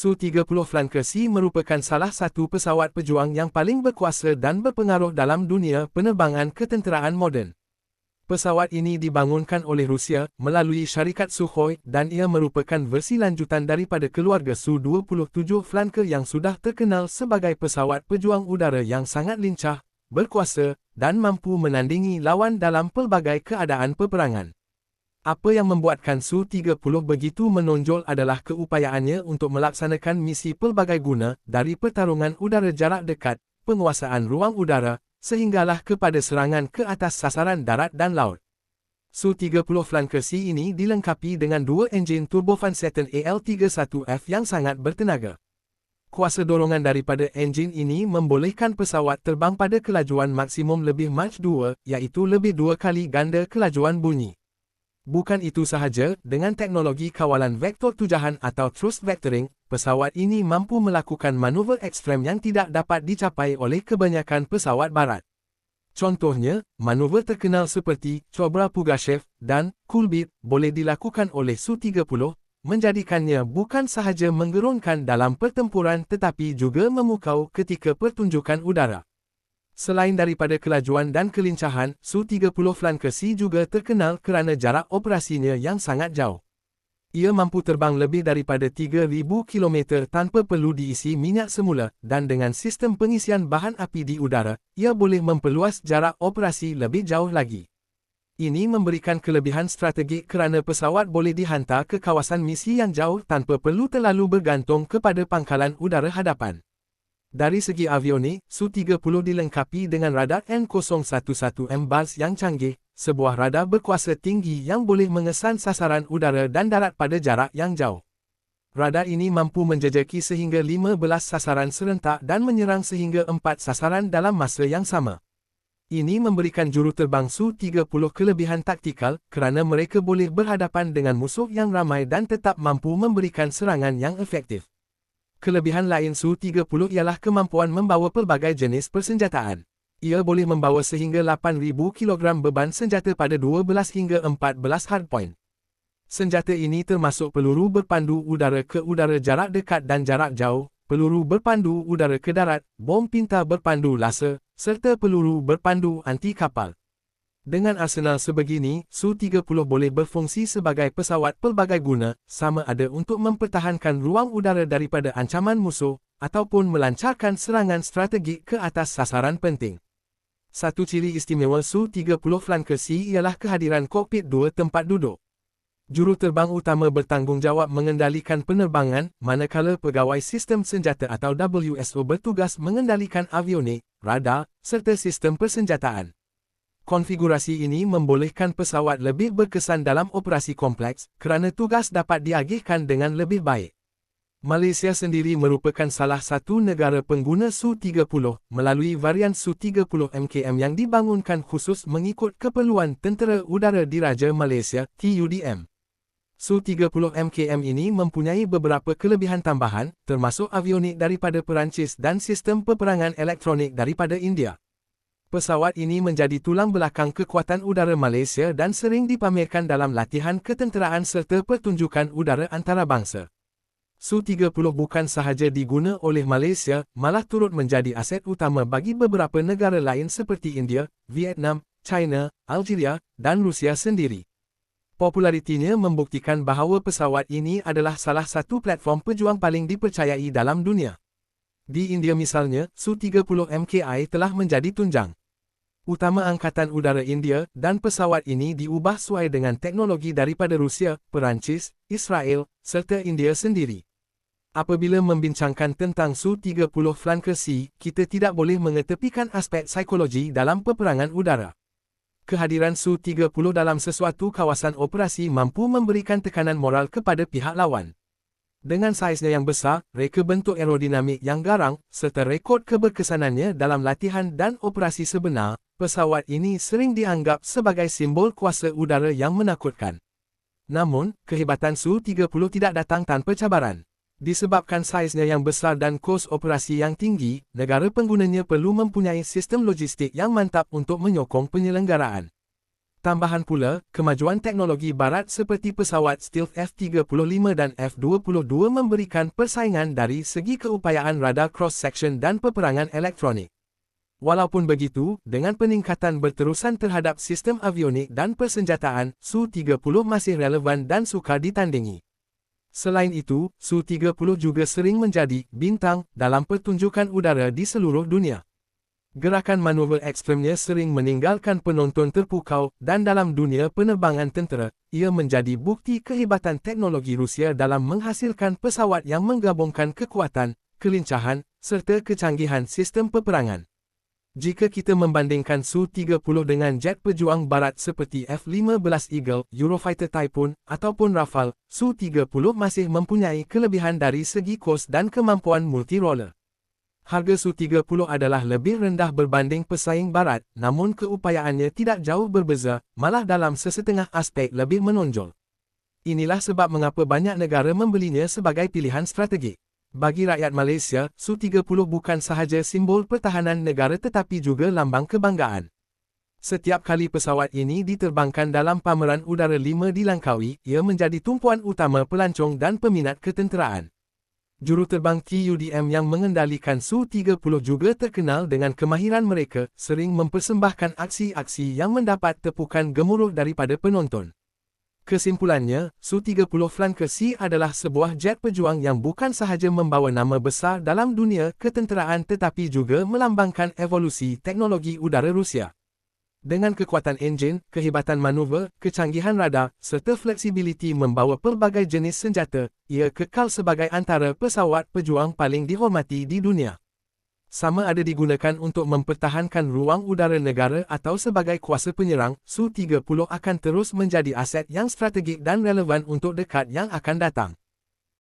Su-30 Flanker C merupakan salah satu pesawat pejuang yang paling berkuasa dan berpengaruh dalam dunia penerbangan ketenteraan moden. Pesawat ini dibangunkan oleh Rusia melalui syarikat Sukhoi dan ia merupakan versi lanjutan daripada keluarga Su-27 Flanker yang sudah terkenal sebagai pesawat pejuang udara yang sangat lincah, berkuasa dan mampu menandingi lawan dalam pelbagai keadaan peperangan. Apa yang membuatkan Su-30 begitu menonjol adalah keupayaannya untuk melaksanakan misi pelbagai guna dari pertarungan udara jarak dekat, penguasaan ruang udara, sehinggalah kepada serangan ke atas sasaran darat dan laut. Su-30 Flanker C ini dilengkapi dengan dua enjin turbofan Saturn AL-31F yang sangat bertenaga. Kuasa dorongan daripada enjin ini membolehkan pesawat terbang pada kelajuan maksimum lebih Mach 2, iaitu lebih dua kali ganda kelajuan bunyi. Bukan itu sahaja, dengan teknologi kawalan vektor tujahan atau thrust vectoring, pesawat ini mampu melakukan manuver ekstrem yang tidak dapat dicapai oleh kebanyakan pesawat barat. Contohnya, manuver terkenal seperti Cobra Pugachev dan Kulbit boleh dilakukan oleh Su-30, menjadikannya bukan sahaja menggerunkan dalam pertempuran tetapi juga memukau ketika pertunjukan udara. Selain daripada kelajuan dan kelincahan, Su-30 Flanker C juga terkenal kerana jarak operasinya yang sangat jauh. Ia mampu terbang lebih daripada 3,000 km tanpa perlu diisi minyak semula dan dengan sistem pengisian bahan api di udara, ia boleh memperluas jarak operasi lebih jauh lagi. Ini memberikan kelebihan strategik kerana pesawat boleh dihantar ke kawasan misi yang jauh tanpa perlu terlalu bergantung kepada pangkalan udara hadapan. Dari segi avionik, Su-30 dilengkapi dengan radar N011M BARS yang canggih, sebuah radar berkuasa tinggi yang boleh mengesan sasaran udara dan darat pada jarak yang jauh. Radar ini mampu menjejaki sehingga 15 sasaran serentak dan menyerang sehingga 4 sasaran dalam masa yang sama. Ini memberikan juruterbang Su-30 kelebihan taktikal kerana mereka boleh berhadapan dengan musuh yang ramai dan tetap mampu memberikan serangan yang efektif. Kelebihan lain Su-30 ialah kemampuan membawa pelbagai jenis persenjataan. Ia boleh membawa sehingga 8,000 kg beban senjata pada 12 hingga 14 hardpoint. Senjata ini termasuk peluru berpandu udara ke udara jarak dekat dan jarak jauh, peluru berpandu udara ke darat, bom pintar berpandu laser, serta peluru berpandu anti-kapal. Dengan arsenal sebegini, Su-30 boleh berfungsi sebagai pesawat pelbagai guna, sama ada untuk mempertahankan ruang udara daripada ancaman musuh, ataupun melancarkan serangan strategik ke atas sasaran penting. Satu ciri istimewa Su-30 Flanker C ialah kehadiran kokpit dua tempat duduk. Juruterbang utama bertanggungjawab mengendalikan penerbangan, manakala pegawai sistem senjata atau WSO bertugas mengendalikan avionik, radar, serta sistem persenjataan. Konfigurasi ini membolehkan pesawat lebih berkesan dalam operasi kompleks kerana tugas dapat diagihkan dengan lebih baik. Malaysia sendiri merupakan salah satu negara pengguna Su-30 melalui varian Su-30 MKM yang dibangunkan khusus mengikut keperluan Tentera Udara Diraja Malaysia TUDM. Su-30 MKM ini mempunyai beberapa kelebihan tambahan, termasuk avionik daripada Perancis dan sistem peperangan elektronik daripada India. Pesawat ini menjadi tulang belakang kekuatan udara Malaysia dan sering dipamerkan dalam latihan ketenteraan serta pertunjukan udara antarabangsa. Su-30 bukan sahaja diguna oleh Malaysia, malah turut menjadi aset utama bagi beberapa negara lain seperti India, Vietnam, China, Algeria, dan Rusia sendiri. Popularitinya membuktikan bahawa pesawat ini adalah salah satu platform pejuang paling dipercayai dalam dunia. Di India misalnya, Su-30 MKI telah menjadi tunjang utama Angkatan Udara India dan pesawat ini diubah sesuai dengan teknologi daripada Rusia, Perancis, Israel, serta India sendiri. Apabila membincangkan tentang Su-30 Flanker C, kita tidak boleh mengetepikan aspek psikologi dalam peperangan udara. Kehadiran Su-30 dalam sesuatu kawasan operasi mampu memberikan tekanan moral kepada pihak lawan. Dengan saiznya yang besar, reka bentuk aerodinamik yang garang, serta rekod keberkesanannya dalam latihan dan operasi sebenar, pesawat ini sering dianggap sebagai simbol kuasa udara yang menakutkan. Namun, kehebatan Su-30 tidak datang tanpa cabaran. Disebabkan saiznya yang besar dan kos operasi yang tinggi, negara penggunanya perlu mempunyai sistem logistik yang mantap untuk menyokong penyelenggaraan. Tambahan pula, kemajuan teknologi barat seperti pesawat stealth F-35 dan F-22 memberikan persaingan dari segi keupayaan radar cross-section dan peperangan elektronik. Walaupun begitu, dengan peningkatan berterusan terhadap sistem avionik dan persenjataan, Su-30 masih relevan dan sukar ditandingi. Selain itu, Su-30 juga sering menjadi bintang dalam pertunjukan udara di seluruh dunia. Gerakan manuver ekstremnya sering meninggalkan penonton terpukau dan dalam dunia penerbangan tentera, ia menjadi bukti kehebatan teknologi Rusia dalam menghasilkan pesawat yang menggabungkan kekuatan, kelincahan, serta kecanggihan sistem peperangan. Jika kita membandingkan Su-30 dengan jet pejuang barat seperti F-15 Eagle, Eurofighter Typhoon, ataupun Rafale, Su-30 masih mempunyai kelebihan dari segi kos dan kemampuan multi-roller. Harga Su-30 adalah lebih rendah berbanding pesaing barat, namun keupayaannya tidak jauh berbeza, malah dalam sesetengah aspek lebih menonjol. Inilah sebab mengapa banyak negara membelinya sebagai pilihan strategik. Bagi rakyat Malaysia, Su-30 bukan sahaja simbol pertahanan negara tetapi juga lambang kebanggaan. Setiap kali pesawat ini diterbangkan dalam pameran udara 5 di Langkawi, ia menjadi tumpuan utama pelancong dan peminat ketenteraan. Juruterbang TUDM yang mengendalikan Su-30 juga terkenal dengan kemahiran mereka, sering mempersembahkan aksi-aksi yang mendapat tepukan gemuruh daripada penonton. Kesimpulannya, Su-30 Flanker C adalah sebuah jet pejuang yang bukan sahaja membawa nama besar dalam dunia ketenteraan tetapi juga melambangkan evolusi teknologi udara Rusia. Dengan kekuatan enjin, kehebatan manuver, kecanggihan radar, serta fleksibiliti membawa pelbagai jenis senjata, ia kekal sebagai antara pesawat pejuang paling dihormati di dunia. Sama ada digunakan untuk mempertahankan ruang udara negara atau sebagai kuasa penyerang, Su-30 akan terus menjadi aset yang strategik dan relevan untuk dekat yang akan datang.